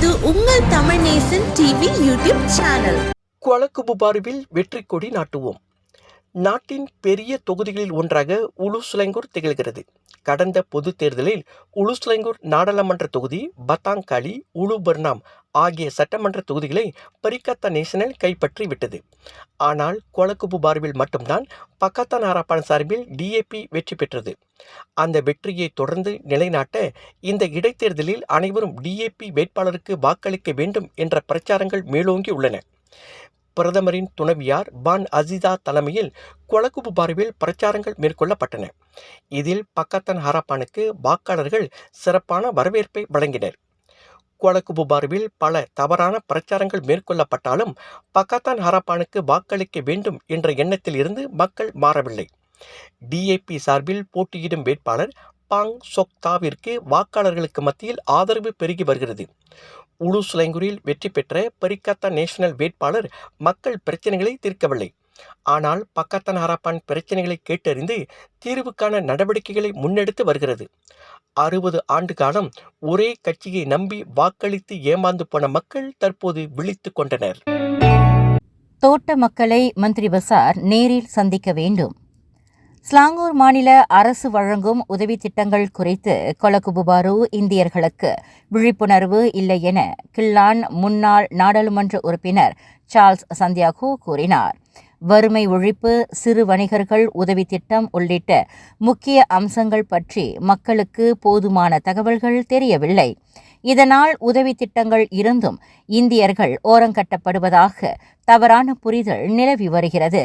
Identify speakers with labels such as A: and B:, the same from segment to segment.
A: இது உங்கள் Tamil Nesan TV YouTube channel.
B: குவலக்குபுபாருவில் வெற்றி கொடி நாட்டுவோம். நாட்டின் பெரிய தொகுதிகளில் ஒன்றாக உலுசுலைங்கூர் திகழ்கிறது. கடந்த பொதுத் தேர்தலில் உலுசுலைங்கூர் நாடாளுமன்ற தொகுதி பத்தாங்காளி உலுபர்னாம் ஆகிய சட்டமன்ற தொகுதிகளை பரிகத்தா நேஷனல் கைப்பற்றி விட்டது. ஆனால் குவலக்குபுபாருவில் மட்டும்தான் பக்கத்தான் ஹராப்பான் சார்பில் டிஏபி வெற்றி பெற்றது. அந்த வெற்றியை தொடர்ந்து நிலைநாட்ட இந்த இடைத்தேர்தலில் அனைவரும் டிஏபி வேட்பாளருக்கு வாக்களிக்க வேண்டும் என்ற பிரச்சாரங்கள் மேலோங்கி உள்ளன. பிரதமரின் துணைவியார் பான் அசிதா தலைமையில் கொலகுபு பார்வில் பிரச்சாரங்கள் மேற்கொள்ளப்பட்டன. இதில் பக்கத்தன் ஹராப்பானுக்கு வாக்காளர்கள் சிறப்பான வரவேற்பை வழங்கினர். குவலகுபு பார்வில் பல தவறான பிரச்சாரங்கள் மேற்கொள்ளப்பட்டாலும் பக்கத்தான் ஹராப்பானுக்கு வாக்களிக்க வேண்டும் என்ற எண்ணத்தில் இருந்து மக்கள் மாறவில்லை. டிஏபி சார்பில் போட்டியிடும் வேட்பாளர் பாங் சொக்தாவிற்கு வாக்காளர்களுக்கு மத்தியில் ஆதரவு பெருகி வருகிறது. உளுசுலைங்குரில் வெற்றி பெற்ற பரிக்கத்தா நேஷனல் வேட்பாளர் மக்கள் பிரச்சனைகளை தீர்க்கவில்லை. ஆனால் பக்கத்தன் ஹராப்பான் பிரச்சனைகளை கேட்டறிந்து தீர்வுக்கான நடவடிக்கைகளை முன்னெடுத்து வருகிறது. அறுபது ஆண்டு காலம் ஒரே கட்சியை நம்பி வாக்களித்து ஏமாந்து போன மக்கள் தற்போது விழித்துக் கொண்டனர்.
C: தோட்ட மக்களை மந்திரி பசார் நேரில் சந்திக்க வேண்டும். ஸ்லாங்கூர் மாநில அரசு வழங்கும் உதவி திட்டங்கள் குறித்து கொலகுபுபாரு இந்தியர்களுக்கு விழிப்புணர்வு இல்லை என கில்லான் முன்னாள் நாடாளுமன்ற உறுப்பினர் சார்ல்ஸ் சந்தியாகு கூறினார். வறுமை ஒழிப்பு சிறு வணிகர்கள் உதவி திட்டம் உள்ளிட்ட முக்கிய அம்சங்கள் பற்றி மக்களுக்கு போதுமான தகவல்கள் தெரியவில்லை. இதனால் உதவி திட்டங்கள் இருந்தும் இந்தியர்கள் ஓரங்கட்டப்படுவதாக தவறான புரிதல் நிலவி வருகிறது.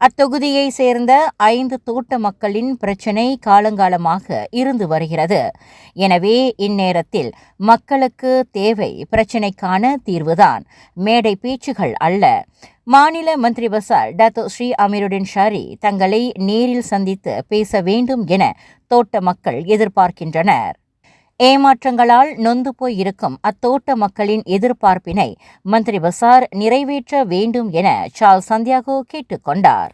C: அத்தொகுதியை சேர்ந்த ஐந்து தோட்ட மக்களின் பிரச்சினை காலங்காலமாக இருந்து வருகிறது. எனவே இந்நேரத்தில் மக்களுக்கு தேவை பிரச்சினைக்கான தீர்வுதான். மேடை பேச்சுகள் அல்ல. மாநில மந்திரி பசார் டத்தோ ஸ்ரீ அமீருடின் ஷாரி தங்களை நேரில் சந்தித்து பேச வேண்டும் என தோட்ட மக்கள் எதிர்பார்க்கின்றனர். ஏமாற்றங்களால் நொந்து போய் இருக்கும் அத்தோட்ட மக்களின் எதிர்பார்ப்பினை மந்திரி பசார் நிறைவேற்ற வேண்டும் என சார்ல் சந்தியாகோ கேட்டுக்கொண்டார்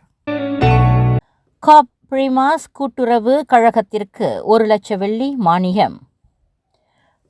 C: காப் பிரிமாஸ் கூட்டுறவு கழகத்திற்கு ஒரு லட்ச வெள்ளி மானியம்.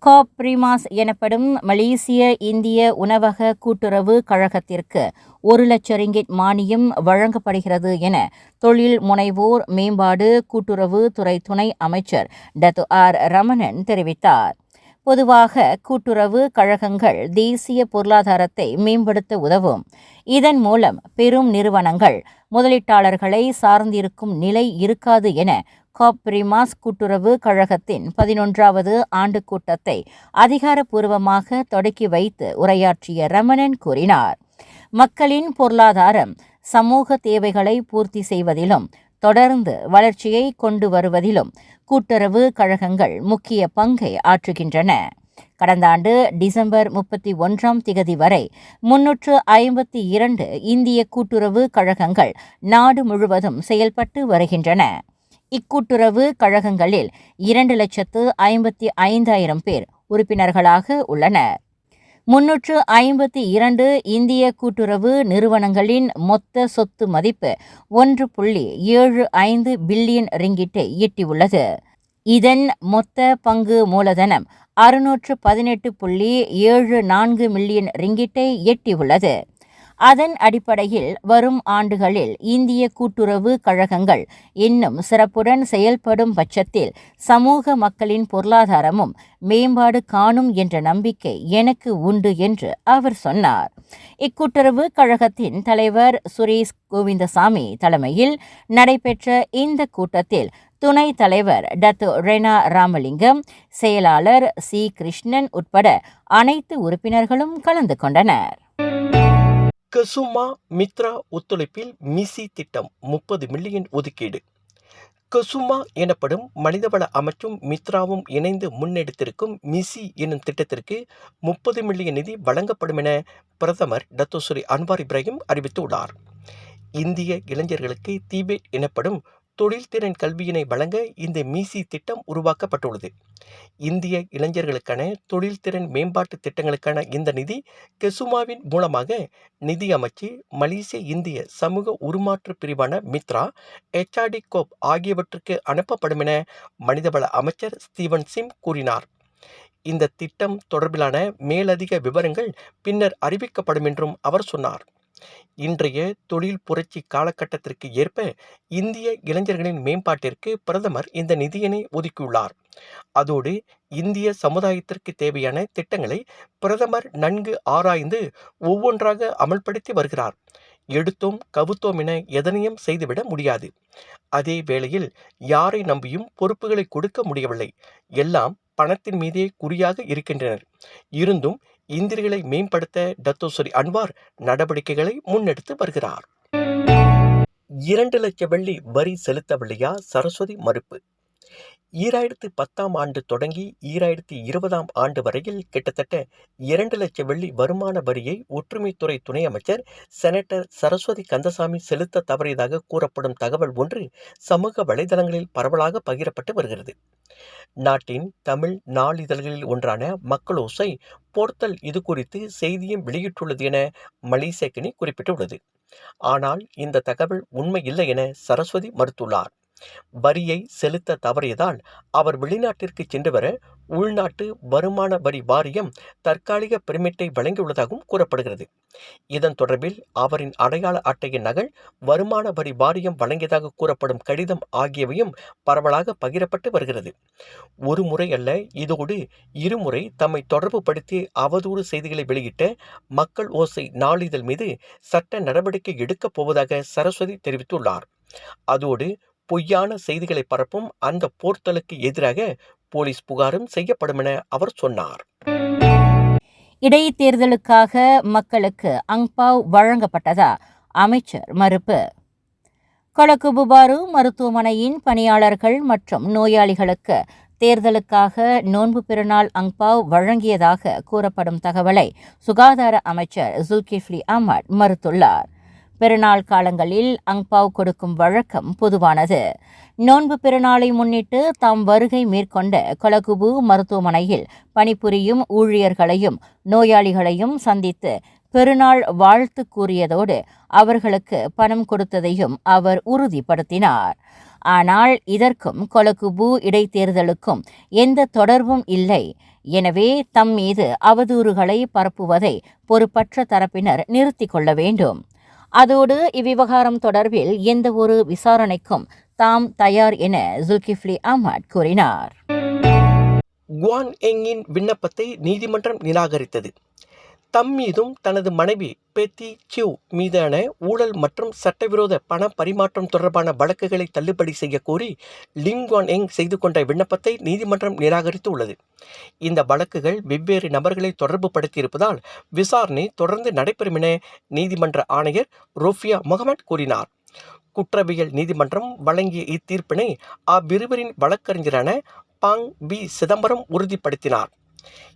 C: காப் பிரிமாஸ் எனப்படும் மலேசிய இந்திய உணவக கூட்டுறவு கழகத்திற்கு ஒரு லட்ச ரிங்கிட் மானியம் வழங்கப்படுகிறது என தொழில் முனைவோர் மேம்பாடு கூட்டுறவு துறை துணை அமைச்சர் டத்து ஆர் ரமணன் தெரிவித்தார். பொதுவாக கூட்டுறவு கழகங்கள் தேசிய பொருளாதாரத்தை மேம்படுத்த உதவும். இதன் மூலம் பெரும் நிறுவனங்கள் முதலீட்டாளர்களை சார்ந்திருக்கும் நிலை இருக்காது என காப்ரிமாஸ் கூட்டுறவு கழகத்தின் பதினொன்றாவது ஆண்டு கூட்டத்தை அதிகாரப்பூர்வமாக தொடக்கி வைத்து உரையாற்றிய ரமணன் கூறினார். மக்களின் பொருளாதாரம் சமூக தேவைகளை பூர்த்தி செய்வதிலும் தொடர்ந்து வளர்ச்சியை கொண்டு வருவதிலும் கூட்டுறவு கழகங்கள் முக்கிய பங்கை ஆற்றுகின்றன. கடந்த ஆண்டு டிசம்பர் முப்பத்தி ஒன்றாம் திகதி வரை முன்னூற்று ஐம்பத்தி இரண்டு இந்திய கூட்டுறவு கழகங்கள் நாடு முழுவதும் செயல்பட்டு வருகின்றன. இக்கூட்டுறவு கழகங்களில் இரண்டு லட்சத்து ஐம்பத்தி ஐந்தாயிரம் பேர் உறுப்பினர்களாக உள்ளனர். முன்னூற்று ஐம்பத்தி இரண்டு இந்திய கூட்டுறவு நிறுவனங்களின் மொத்த சொத்து மதிப்பு ஒன்று புள்ளி ஏழு ஐந்து பில்லியன் ரிங்கிட்டை எட்டியுள்ளது. இதன் மொத்த பங்கு மூலதனம் அறுநூற்று பதினெட்டு புள்ளி ஏழு நான்கு மில்லியன் ரிங்கிட்டை எட்டியுள்ளது. அதன் அடிப்படையில் வரும் ஆண்டுகளில் இந்திய கூட்டுறவு கழகங்கள் இன்னும் சிறப்புடன் செயல்படும் பட்சத்தில் சமூக மக்களின் பொருளாதாரமும் மேம்பாடு காணும் என்ற நம்பிக்கை எனக்கு உண்டு என்று அவர் சொன்னார். இக்கூட்டுறவு கழகத்தின் தலைவர் சுரேஷ் கோவிந்தசாமி தலைமையில் நடைபெற்ற இந்த கூட்டத்தில் துணைத் தலைவர் டத்து ரெனா ராமலிங்கம் செயலாளர் சி கிருஷ்ணன் உட்பட அனைத்து உறுப்பினர்களும் கலந்து கொண்டனர்.
B: கசுமா மித்ரா ஒத்துழைப்பில் மிசி திட்டம் முப்பது மில்லியன் ஒதுக்கீடு. கசுமா எனப்படும் மனிதவள அமைச்சும் மித்ராவும் இணைந்து முன்னெடுத்திருக்கும் மிசி என்னும் திட்டத்திற்கு முப்பது மில்லியன் நிதி வழங்கப்படும் என பிரதமர் டத்தோஸ்ரீ அன்வார் இப்ராஹிம் அறிவித்துள்ளார். இந்திய இளைஞர்களுக்கு தீபேட் எனப்படும் தொழில்திறன் கல்வியினை வழங்க இந்த மிசி திட்டம் உருவாக்கப்பட்டுள்ளது. இந்திய இளைஞர்களுக்கான தொழில்திறன் மேம்பாட்டு திட்டங்களுக்கான இந்த நிதி கெசுமாவின் மூலமாக நிதி அமைச்சு மலேசிய இந்திய சமூக உருமாற்று பிரிவான மித்ரா எச்ஆர்டி கோப் ஆகியவற்றுக்கு அனுப்பப்படும் என மனிதவள அமைச்சர் ஸ்டீவன் சிம் கூறினார். இந்த திட்டம் தொடர்பிலான மேலதிக விவரங்கள் பின்னர் அறிவிக்கப்படும் என்றும் அவர் சொன்னார். இன்றைய தொழில் புரட்சி காலகட்டத்திற்கு ஏற்ப இந்திய இளைஞர்களின் மேம்பாட்டிற்கு பிரதமர் இந்த நிதியினை ஒதுக்கியுள்ளார். அதோடு இந்திய சமுதாயத்திற்கு தேவையான திட்டங்களை பிரதமர் நன்கு ஆராய்ந்து ஒவ்வொன்றாக அமல்படுத்தி வருகிறார். எடுத்தோம் கவுத்தோம் என எதனையும் செய்துவிட முடியாது. அதே வேளையில் யாரை நம்பியும் பொறுப்புகளை கொடுக்க முடியவில்லை. எல்லாம் பணத்தின் மீதே குறியாக இருக்கின்றனர். இருந்தும் இந்திரிகளை மேம்படுத்த டத்தோசரி அன்வார் நடவடிக்கைகளை முன்னெடுத்து வருகிறார். இரண்டு லட்சம் வெள்ளி வரி செலுத்தவில்லையா? சரஸ்வதி மறுப்பு. ஈராயிரத்து பத்தாம் ஆண்டு தொடங்கி ஈராயிரத்தி இருபதாம் ஆண்டு வரையில் கிட்டத்தட்ட இரண்டு லட்சம் வெள்ளி வருமான வரியை ஒற்றுமைத்துறை துணை அமைச்சர் செனட்டர் சரஸ்வதி கந்தசாமி செலுத்த தவறியதாக கூறப்படும் தகவல் ஒன்று சமூக வலைதளங்களில் பரவலாக பகிரப்பட்டு வருகிறது. நாட்டின் தமிழ் நாளிதழ்களில் ஒன்றான மக்களோசை போர்த்தல் இது குறித்து செய்தியும் வெளியிட்டுள்ளது என மலிசேக்கனி குறிப்பிட்டுள்ளது. ஆனால் இந்த தகவல் உண்மை இல்லை என சரஸ்வதி மறுத்துள்ளார். வரியை செலுத்த தவறியதால் அவர் வெளிநாட்டிற்கு சென்று வர உள்நாட்டு வருமான வரி வாரியம் தற்காலிக பெர்மிட்டை வழங்கியுள்ளதாகவும் கூறப்படுகிறது. இதன் தொடர்பில் அவரின் அடையாள அட்டையின் நகல் வருமான வரி வாரியம் வழங்கியதாக கூறப்படும் கடிதம் ஆகியவையும் பரவலாக பகிரப்பட்டு வருகிறது. ஒரு முறை அல்ல இதோடு இருமுறை தம்மை தொடர்பு படுத்தி அவதூறு செய்திகளை வெளியிட்ட மக்கள் ஓசை நாளிதழ் மீது சட்ட நடவடிக்கை எடுக்கப் போவதாக சரஸ்வதி தெரிவித்துள்ளார். அதோடு பொய்யான செய்திகளை பரப்பும் அந்த போர்த்தலுக்கு எதிராக போலீஸ் புகாரும் செய்யப்படும் என அவர் சொன்னார்.
C: இடைத்தேர்தலுக்காக மக்களுக்கு அங்பாவ் வழங்கப்பட்டதா? அமைச்சர் மறுப்பு. கொலக்குபுபாரு மருத்துவமனையின் பணியாளர்கள் மற்றும் நோயாளிகளுக்கு தேர்தலுக்காக நோன்பு பெருநாள் அங்பாவ் வழங்கியதாக கூறப்படும் தகவலை சுகாதார அமைச்சர் ஜுல்கிஃப்லி அஹ்மத் மறுத்துள்ளார். பெருநாள் காலங்களில் அங்பாவ் கொடுக்கும் வழக்கம் பொதுவானது. நோன்பு பெருநாளை முன்னிட்டு தாம் வருகை மேற்கொண்ட கொலகுபு மருத்துவமனையில் பணிபுரியும் ஊழியர்களையும் நோயாளிகளையும் சந்தித்து பெருநாள் வாழ்த்து கூறியதோடு அவர்களுக்கு பணம் கொடுத்ததையும் அவர் உறுதிப்படுத்தினார். ஆனால் இதற்கும் கொலகுபு இடைத்தேர்தலுக்கும் எந்த தொடர்பும் இல்லை. எனவே தம் மீது அவதூறுகளை பரப்புவதை பொறுப்பற்ற தரப்பினர் நிறுத்திக் கொள்ள வேண்டும். அதோடு இவ்விவகாரம் தொடர்பில் எந்த ஒரு விசாரணைக்கும் தாம் தயார் என ஜுல்கிஃப்லி அஹ்மத் கூறினார்.
B: குவான் எங்கின் விண்ணப்பத்தை நீதிமன்றம் நிராகரித்தது. தம் மீதும் தனது மனைவி பெத்தி சிவ் மீதான ஊழல் மற்றும் சட்டவிரோத பண பரிமாற்றம் தொடர்பான வழக்குகளை தள்ளுபடி செய்யக்கோரி கோரி எங் செய்து கொண்ட விண்ணப்பத்தை நீதிமன்றம் நிராகரித்து உள்ளது இந்த வழக்குகள் வெவ்வேறு நபர்களை தொடர்பு படுத்தியிருப்பதால் விசாரணை தொடர்ந்து நடைபெறும் என நீதிமன்ற ஆணையர் ரோஃபியா முகமட் கூறினார். குற்றவியல் நீதிமன்றம் வழங்கிய இத்தீர்ப்பினை அவ்விருவரின் வழக்கறிஞரான பாங் பி சிதம்பரம் உறுதிப்படுத்தினார்.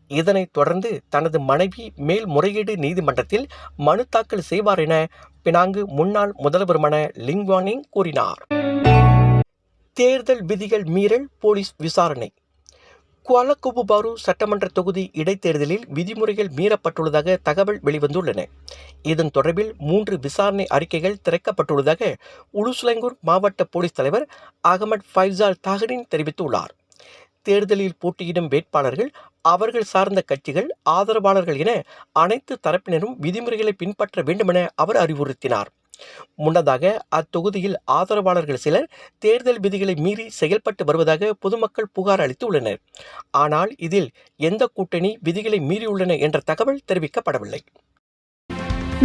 B: இதனைத் தொடர்ந்து தனது மனைவி மேல்முறையீடு நீதிமன்றத்தில் மனு தாக்கல் செய்வார் என பினாங்கு முன்னாள் முதல்வருமான லிங்வானிங் கூறினார். தேர்தல் விதிகள் மீறல் போலீஸ் விசாரணை. குவாலகுபுபாரு சட்டமன்ற தொகுதி இடைத்தேர்தலில் விதிமுறைகள் மீறப்பட்டுள்ளதாக தகவல் வெளிவந்துள்ளன. இதன் தொடர்பில் மூன்று விசாரணை அறிக்கைகள் திறக்கப்பட்டுள்ளதாக உலுசுலங்கூர் மாவட்ட போலீஸ் தலைவர் அகமட் ஃபைசால் தாகரின் தெரிவித்துள்ளார். தேர்தலில் போட்டியிடும் வேட்பாளர்கள் அவர்கள் சார்ந்த கட்சிகள் ஆதரவாளர்கள் என அனைத்து தரப்பினரும் விதிமுறைகளை பின்பற்ற வேண்டுமென அவர் அறிவுறுத்தினார். முன்னதாக அத்தொகுதியில் ஆதரவாளர்கள் சிலர் தேர்தல் விதிகளை மீறி செயல்பட்டு வருவதாக பொதுமக்கள் புகார் அளித்துள்ளனர். ஆனால் இதில் எந்த கூட்டணி விதிகளை மீறியுள்ளன என்ற தகவல் தெரிவிக்கப்படவில்லை.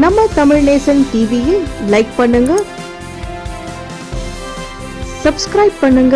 A: நம்ம தமிழ் நேசன் டிவியை லைக் பண்ணுங்க சப்ஸ்கிரைப் பண்ணுங்க.